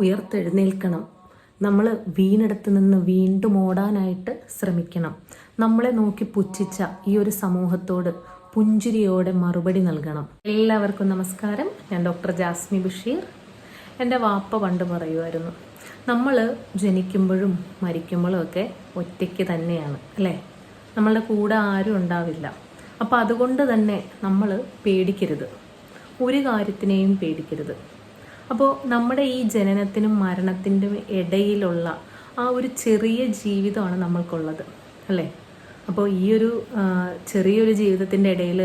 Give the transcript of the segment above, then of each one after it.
ഉയർത്തെഴുന്നേൽക്കണം. നമ്മൾ വീണെടുത്ത് നിന്ന് വീണ്ടും ഓടാനായിട്ട് ശ്രമിക്കണം. നമ്മളെ നോക്കി പുച്ഛിച്ച ഈ ഒരു സമൂഹത്തോട് പുഞ്ചിരിയോടെ മറുപടി നൽകണം. എല്ലാവർക്കും നമസ്കാരം. ഞാൻ ഡോക്ടർ ജാസ്മി ബഷീർ. എന്റെ വാപ്പ പണ്ട് പറയുമായിരുന്നു നമ്മൾ ജനിക്കുമ്പോഴും മരിക്കുമ്പോഴും ഒക്കെ ഒറ്റയ്ക്ക് തന്നെയാണ് അല്ലേ? നമ്മളുടെ കൂടെ ആരും ഉണ്ടാവില്ല. അപ്പോൾ അതുകൊണ്ട് തന്നെ നമ്മൾ പേടിക്കരുത്. ഒരു കാര്യത്തിനെയും പേടിക്കരുത്. അപ്പോൾ നമ്മുടെ ഈ ജനനത്തിനും മരണത്തിന്റെ ഇടയിലുള്ള ആ ഒരു ചെറിയ ജീവിതമാണ് നമ്മൾക്കുള്ളത് അല്ലേ? അപ്പോൾ ഈ ഒരു ചെറിയൊരു ജീവിതത്തിന്റെ ഇടയിൽ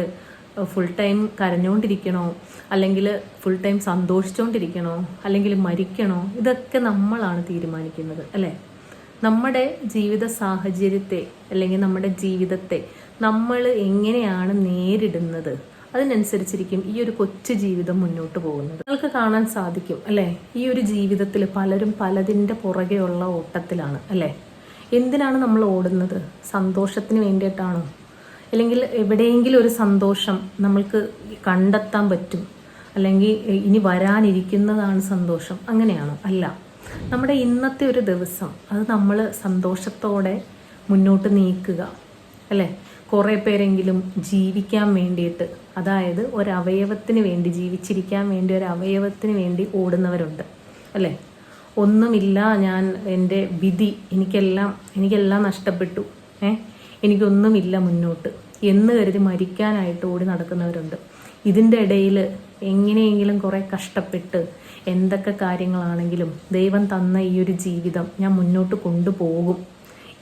ഫുൾ ടൈം കരഞ്ഞുകൊണ്ടിരിക്കണോ അല്ലെങ്കിൽ ഫുൾ ടൈം സന്തോഷിച്ചുകൊണ്ടിരിക്കണോ അല്ലെങ്കിൽ മരിക്കണോ? ഇതൊക്കെ നമ്മളാണ് തീരുമാനിക്കുന്നത് അല്ലേ? നമ്മുടെ ജീവിത സാഹചര്യത്തെ അല്ലെങ്കിൽ നമ്മുടെ ജീവിതത്തെ നമ്മൾ എങ്ങനെയാണ് നേരിടുന്നത്? അതിനനുസരിച്ചിരിക്കും ഈ ഒരു കൊച്ചു ജീവിതം മുന്നോട്ട് പോകുന്നത്. നിങ്ങൾക്ക് കാണാൻ സാധിക്കും അല്ലേ? ഈ ഒരു ജീവിതത്തിൽ പലരും പലതിന്റെ പുറകെയുള്ള ഓട്ടത്തിലാണ് അല്ലേ? എന്തിനാണ് നമ്മൾ ഓടുന്നത്? സന്തോഷത്തിന് വേണ്ടിയിട്ടാണോ? അല്ലെങ്കിൽ എവിടെയെങ്കിലും ഒരു സന്തോഷം നമ്മൾക്ക് കണ്ടെത്താൻ പറ്റും. അല്ലെങ്കിൽ ഇനി വരാനിരിക്കുന്നതാണ് സന്തോഷം. അങ്ങനെയാണോ? അല്ല. നമ്മുടെ ഇന്നത്തെ ഒരു ദിവസം അത് നമ്മൾ സന്തോഷത്തോടെ മുന്നോട്ട് നീക്കുക അല്ലേ? കുറേ പേരെങ്കിലും ജീവിക്കാൻ വേണ്ടിയിട്ട് അതായത് ഒരവയവത്തിന് വേണ്ടി ജീവിച്ചിരിക്കാൻ വേണ്ടി ഒരു അവയവത്തിന് വേണ്ടി ഓടുന്നവരുണ്ട് അല്ലേ? ഒന്നുമില്ല ഞാൻ എന്റെ വിധി എനിക്കെല്ലാം എനിക്കെല്ലാം നഷ്ടപ്പെട്ടു ഏ? എനിക്കൊന്നുമില്ല മുന്നോട്ട് എന്ന് കരുതി മരിക്കാനായിട്ട് ഓടി നടക്കുന്നവരുണ്ട്. ഇതിന്റെ ഇടയിൽ എങ്ങനെയെങ്കിലും കുറേ കഷ്ടപ്പെട്ട് എന്തൊക്കെ കാര്യങ്ങളാണെങ്കിലും ദൈവം തന്ന ഈ ഒരു ജീവിതം ഞാൻ മുന്നോട്ട് കൊണ്ടുപോകും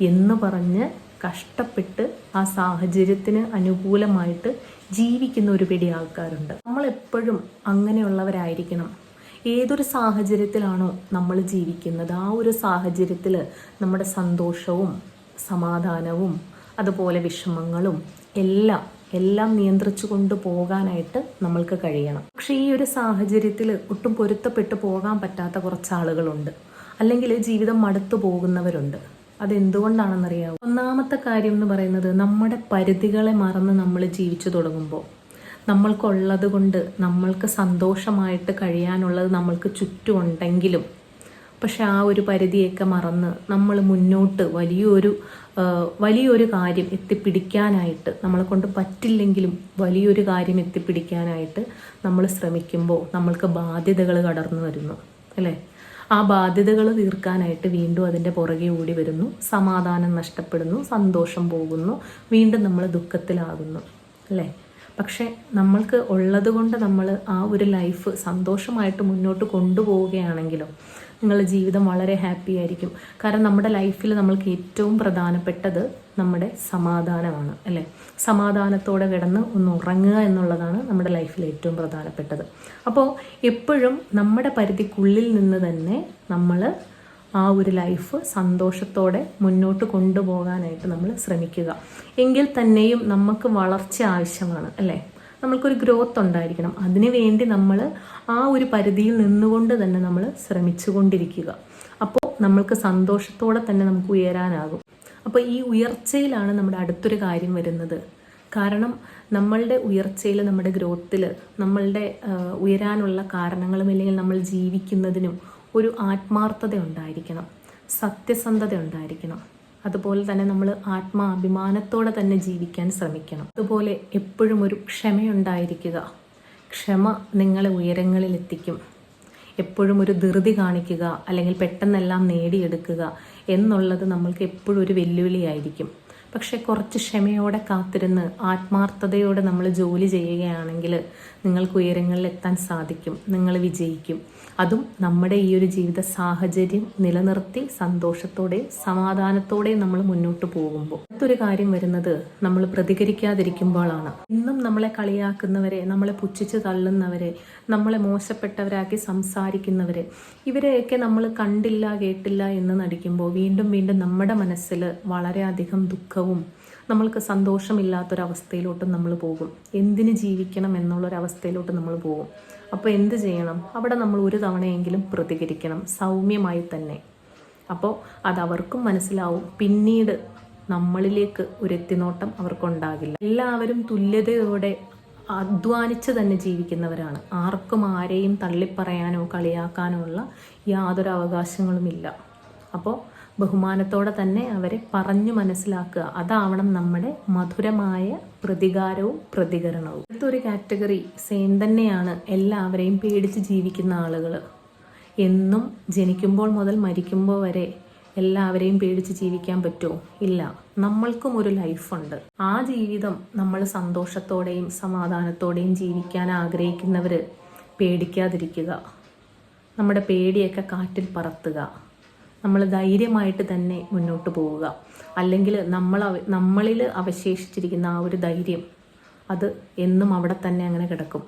എന്ന് പറഞ്ഞ് കഷ്ടപ്പെട്ട് ആ സാഹചര്യത്തിന് അനുകൂലമായിട്ട് ജീവിക്കുന്ന ഒരു പിടി ആൾക്കാരുണ്ട്. നമ്മൾ എപ്പോഴും അങ്ങനെയുള്ളവരായിരിക്കണം. ഏതൊരു സാഹചര്യത്തിലാണോ നമ്മൾ ജീവിക്കുന്നത് ആ ഒരു സാഹചര്യത്തിൽ നമ്മുടെ സന്തോഷവും സമാധാനവും അതുപോലെ വിഷമങ്ങളും എല്ലാം എല്ലാം നിയന്ത്രിച്ചു കൊണ്ട് പോകാനായിട്ട് നമ്മൾക്ക് കഴിയണം. പക്ഷേ ഈ ഒരു സാഹചര്യത്തിൽ ഒട്ടും പൊരുത്തപ്പെട്ടു പോകാൻ പറ്റാത്ത കുറച്ച് ആളുകളുണ്ട് അല്ലെങ്കിൽ ജീവിതം മടുത്തു പോകുന്നവരുണ്ട്. അതെന്തുകൊണ്ടാണെന്നറിയാമോ ഒന്നാമത്തെ കാര്യം എന്ന് പറയുന്നത് നമ്മുടെ പരിധികളെ മറന്ന് നമ്മൾ ജീവിച്ചു തുടങ്ങുമ്പോൾ നമ്മൾക്കുള്ളത് കൊണ്ട് നമ്മൾക്ക് സന്തോഷമായിട്ട് കഴിയാനുള്ളത് നമ്മൾക്ക് ചുറ്റുമുണ്ടെങ്കിലും പക്ഷെ ആ ഒരു പരിധിയൊക്കെ മറന്ന് നമ്മൾ മുന്നോട്ട് വലിയൊരു വലിയൊരു കാര്യം എത്തിപ്പിടിക്കാനായിട്ട് നമ്മളെ കൊണ്ട് പറ്റില്ലെങ്കിലും വലിയൊരു കാര്യം എത്തിപ്പിടിക്കാനായിട്ട് നമ്മൾ ശ്രമിക്കുമ്പോൾ നമ്മൾക്ക് ബാധ്യതകൾ കടർന്നു വരുന്നു അല്ലേ? ആ ബാധ്യതകൾ തീർക്കാനായിട്ട് വീണ്ടും അതിന്റെ പുറകെ ഓടി വരുന്നു. സമാധാനം നഷ്ടപ്പെടുന്നു സന്തോഷം പോകുന്നു വീണ്ടും നമ്മൾ ദുഃഖത്തിലാകുന്നു അല്ലേ? പക്ഷേ നമ്മൾക്ക് ഉള്ളത് കൊണ്ട് നമ്മൾ ആ ഒരു ലൈഫ് സന്തോഷമായിട്ട് മുന്നോട്ട് കൊണ്ടുപോവുകയാണെങ്കിലും നിങ്ങളുടെ ജീവിതം വളരെ ഹാപ്പി ആയിരിക്കും. കാരണം നമ്മുടെ ലൈഫിൽ നമ്മൾക്ക് ഏറ്റവും പ്രധാനപ്പെട്ടത് നമ്മുടെ സമാധാനമാണ് അല്ലേ? സമാധാനത്തോടെ കിടന്ന് ഒന്ന് ഉറങ്ങുക എന്നുള്ളതാണ് നമ്മുടെ ലൈഫിൽ ഏറ്റവും പ്രധാനപ്പെട്ടത്. അപ്പോൾ എപ്പോഴും നമ്മുടെ പരിധിക്കുള്ളിൽ നിന്ന് തന്നെ നമ്മൾ ആ ഒരു ലൈഫ് സന്തോഷത്തോടെ മുന്നോട്ട് കൊണ്ടുപോകാനായിട്ട് നമ്മൾ ശ്രമിക്കുക. എങ്കിൽ തന്നെയും നമുക്ക് വളർച്ച ആവശ്യമാണ് അല്ലേ? നമ്മൾക്കൊരു ഗ്രോത്ത് ഉണ്ടായിരിക്കണം. അതിനുവേണ്ടി നമ്മൾ ആ ഒരു പരിധിയിൽ നിന്നുകൊണ്ട് തന്നെ നമ്മൾ ശ്രമിച്ചു കൊണ്ടിരിക്കുക അപ്പോൾ നമ്മൾക്ക് സന്തോഷത്തോടെ തന്നെ നമുക്ക് ഉയരാനാകും. അപ്പോൾ ഈ ഉയർച്ചയിലാണ് നമ്മുടെ അടുത്തൊരു കാര്യം വരുന്നത്. കാരണം നമ്മളുടെ ഉയർച്ചയിൽ നമ്മുടെ ഗ്രോത്തിൽ നമ്മളുടെ ഉയരാനുള്ള കാരണങ്ങളും അല്ലെങ്കിൽ നമ്മൾ ജീവിക്കുന്നതിനും ഒരു ആത്മാർത്ഥത ഉണ്ടായിരിക്കണം. സത്യസന്ധത ഉണ്ടായിരിക്കണം. അതുപോലെ തന്നെ നമ്മൾ ആത്മാഭിമാനത്തോടെ തന്നെ ജീവിക്കാൻ ശ്രമിക്കണം. അതുപോലെ എപ്പോഴും ഒരു ക്ഷമയുണ്ടായിരിക്കുക. ക്ഷമ നിങ്ങളെ ഉയരങ്ങളിൽ എത്തിക്കും എപ്പോഴും ഒരു ധൃതി കാണിക്കുക അല്ലെങ്കിൽ പെട്ടെന്നെല്ലാം നേടിയെടുക്കുക എന്നുള്ളത് നമ്മൾക്ക് എപ്പോഴും ഒരു വെല്ലുവിളിയായിരിക്കും. പക്ഷെ കുറച്ച് ക്ഷമയോടെ കാത്തിരുന്ന് ആത്മാർത്ഥതയോടെ നമ്മൾ ജോലി ചെയ്യുകയാണെങ്കിൽ നിങ്ങൾക്ക് ഉയരങ്ങളിൽ എത്താൻ സാധിക്കും. നിങ്ങൾ വിജയിക്കും. അതും നമ്മുടെ ഈ ഒരു ജീവിത സാഹചര്യം നിലനിർത്തി സന്തോഷത്തോടെ സമാധാനത്തോടെ നമ്മൾ മുന്നോട്ട് പോകുമ്പോൾ. അടുത്തൊരു കാര്യം വരുന്നത് നമ്മൾ പ്രതികരിക്കാതിരിക്കുമ്പോഴാണ്. ഇന്നും നമ്മളെ കളിയാക്കുന്നവരെ നമ്മളെ പുച്ഛിച്ച് തള്ളുന്നവരെ നമ്മളെ മോശപ്പെട്ടവരാക്കി സംസാരിക്കുന്നവരെ ഇവരെയൊക്കെ നമ്മൾ കണ്ടില്ല കേട്ടില്ല എന്ന് നടിക്കുമ്പോൾ വീണ്ടും വീണ്ടും നമ്മുടെ മനസ്സിൽ വളരെയധികം ദുഃഖവും നമ്മൾക്ക് സന്തോഷമില്ലാത്തൊരവസ്ഥയിലോട്ട് നമ്മൾ പോകും. എന്തിന് ജീവിക്കണം എന്നുള്ളൊരവസ്ഥയിലോട്ട് നമ്മൾ പോകും. അപ്പോൾ എന്ത് ചെയ്യണം? അവിടെ നമ്മൾ ഒരു തവണയെങ്കിലും പ്രതികരിക്കണം. സൗമ്യമായി തന്നെ. അപ്പോൾ അതവർക്കും മനസ്സിലാവും. പിന്നീട് നമ്മളിലേക്ക് ഒരു എത്തിനോട്ടം അവർക്കുണ്ടാകില്ല. എല്ലാവരും തുല്യതയോടെ അധ്വാനിച്ച് തന്നെ ജീവിക്കുന്നവരാണ്. ആർക്കും ആരെയും തള്ളിപ്പറയാനോ കളിയാക്കാനോ ഉള്ള യാതൊരു അവകാശങ്ങളുമില്ല അപ്പോൾ ബഹുമാനത്തോടെ തന്നെ അവരെ പറഞ്ഞു മനസ്സിലാക്കുക. അതാവണം നമ്മുടെ മധുരമായ പ്രതികാരവും പ്രതികരണവും. അടുത്തൊരു കാറ്റഗറി സെയിം തന്നെയാണ് എല്ലാവരെയും പേടിച്ച് ജീവിക്കുന്ന ആളുകൾ എന്നും ജനിക്കുമ്പോൾ മുതൽ മരിക്കുമ്പോൾ വരെ എല്ലാവരെയും പേടിച്ച് ജീവിക്കാൻ പറ്റുമോ? ഇല്ല. നമ്മൾക്കും ഒരു ലൈഫുണ്ട്. ആ ജീവിതം നമ്മൾ സന്തോഷത്തോടെയും സമാധാനത്തോടെയും ജീവിക്കാൻ ആഗ്രഹിക്കുന്നവർ പേടിക്കാതിരിക്കുക. നമ്മുടെ പേടിയൊക്കെ കാറ്റിൽ പറത്തുക. നമ്മൾ ധൈര്യമായിട്ട് തന്നെ മുന്നോട്ട് പോവുക. അല്ലെങ്കിൽ നമ്മൾ നമ്മളിൽ അവശേഷിച്ചിരിക്കുന്ന ആ ഒരു ധൈര്യം അത് എന്നും അവിടെ തന്നെ അങ്ങനെ കിടക്കും.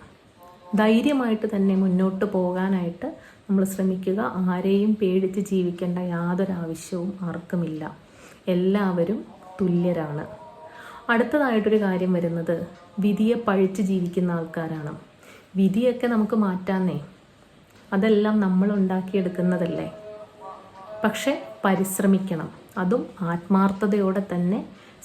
ധൈര്യമായിട്ട് തന്നെ മുന്നോട്ട് പോകാനായിട്ട് നമ്മൾ ശ്രമിക്കുക. ആരെയും പേടിച്ച് ജീവിക്കേണ്ട യാതൊരു ആവശ്യവും ആർക്കുമില്ല. എല്ലാവരും തുല്യരാണ്. അടുത്തതായിട്ടൊരു കാര്യം വരുന്നത് വിധിയെ പഴിച്ച് ജീവിക്കുന്ന ആൾക്കാരാണ്. വിധിയൊക്കെ നമുക്ക് മാറ്റാന്നേ. അതെല്ലാം നമ്മൾ ഉണ്ടാക്കിയെടുക്കുന്നതല്ലേ? പക്ഷെ പരിശ്രമിക്കണം. അതും ആത്മാർത്ഥതയോടെ തന്നെ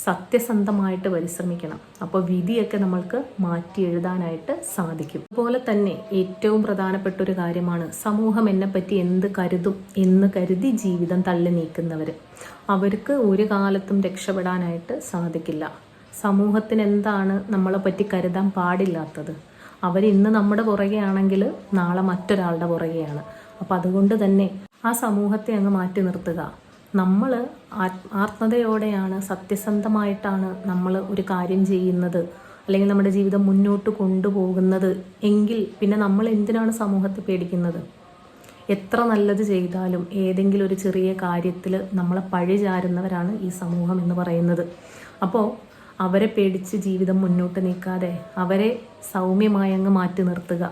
സത്യസന്ധമായിട്ട് പരിശ്രമിക്കണം. അപ്പോൾ വിധിയൊക്കെ നമ്മൾക്ക് മാറ്റി എഴുതാനായിട്ട് സാധിക്കും. അതുപോലെ തന്നെ ഏറ്റവും പ്രധാനപ്പെട്ട ഒരു കാര്യമാണ് സമൂഹം എന്നെപ്പറ്റി എന്ത് കരുതും എന്ന് കരുതി ജീവിതം തള്ളി നീക്കുന്നവർ അവർക്ക് ഒരു കാലത്തും രക്ഷപ്പെടാനായിട്ട് സാധിക്കില്ല. സമൂഹത്തിന് എന്താണ് നമ്മളെ പറ്റി കരുതാൻ പാടില്ലാത്തത്? അവരിന്ന് നമ്മുടെ പുറകെയാണെങ്കിൽ നാളെ മറ്റൊരാളുടെ പുറകെയാണ്. അപ്പം അതുകൊണ്ട് തന്നെ ആ സമൂഹത്തെ അങ്ങ് മാറ്റി നിർത്തുക. നമ്മൾ ആത്മാർത്ഥതയോടെയാണ് സത്യസന്ധമായിട്ടാണ് നമ്മൾ ഒരു കാര്യം ചെയ്യുന്നത്. അല്ലെങ്കിൽ നമ്മുടെ ജീവിതം മുന്നോട്ട് കൊണ്ടുപോകുന്നത്. എങ്കിൽ പിന്നെ നമ്മൾ എന്തിനാണ് സമൂഹത്തെ പേടിക്കുന്നത്? എത്ര നല്ലത് ചെയ്താലും ഏതെങ്കിലും ഒരു ചെറിയ കാര്യത്തിൽ നമ്മളെ പഴി ചാരുന്നവരാണ് ഈ സമൂഹം എന്ന് പറയുന്നത്. അപ്പോൾ അവരെ പേടിച്ച് ജീവിതം മുന്നോട്ട് നീക്കാതെ അവരെ സൗമ്യമായി അങ്ങ് മാറ്റി നിർത്തുക.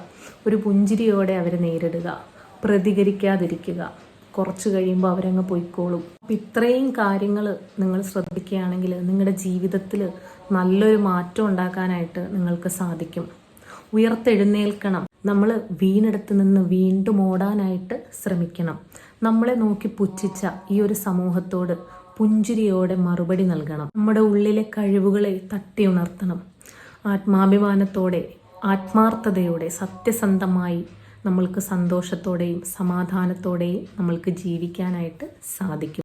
ഒരു പുഞ്ചിരിയോടെ അവരെ നേരിടുക. പ്രതികരിക്കാതിരിക്കുക. കുറച്ച് കഴിയുമ്പോൾ അവരങ്ങ് പൊയ്ക്കോളും. അപ്പം ഇത്രയും കാര്യങ്ങൾ നിങ്ങൾ ശ്രദ്ധിക്കുകയാണെങ്കിൽ നിങ്ങളുടെ ജീവിതത്തിൽ നല്ലൊരു മാറ്റം ഉണ്ടാക്കാനായിട്ട് നിങ്ങൾക്ക് സാധിക്കും. ഉയർത്തെഴുന്നേൽക്കണം. നമ്മൾ വീണെടുത്ത് നിന്ന് വീണ്ടും ഓടാനായിട്ട് ശ്രമിക്കണം. നമ്മളെ നോക്കി പുച്ഛിച്ച ഈ ഒരു സമൂഹത്തോട് പുഞ്ചിരിയോടെ മറുപടി നൽകണം. നമ്മുടെ ഉള്ളിലെ കഴിവുകളെ തട്ടി ഉണർത്തണം. ആത്മാഭിമാനത്തോടെ ആത്മാർത്ഥതയോടെ സത്യസന്ധമായി നമ്മൾക്ക് സന്തോഷത്തോടെയും സമാധാനത്തോടെയും നമ്മൾക്ക് ജീവിക്കാനായിട്ട് സാധിക്കും.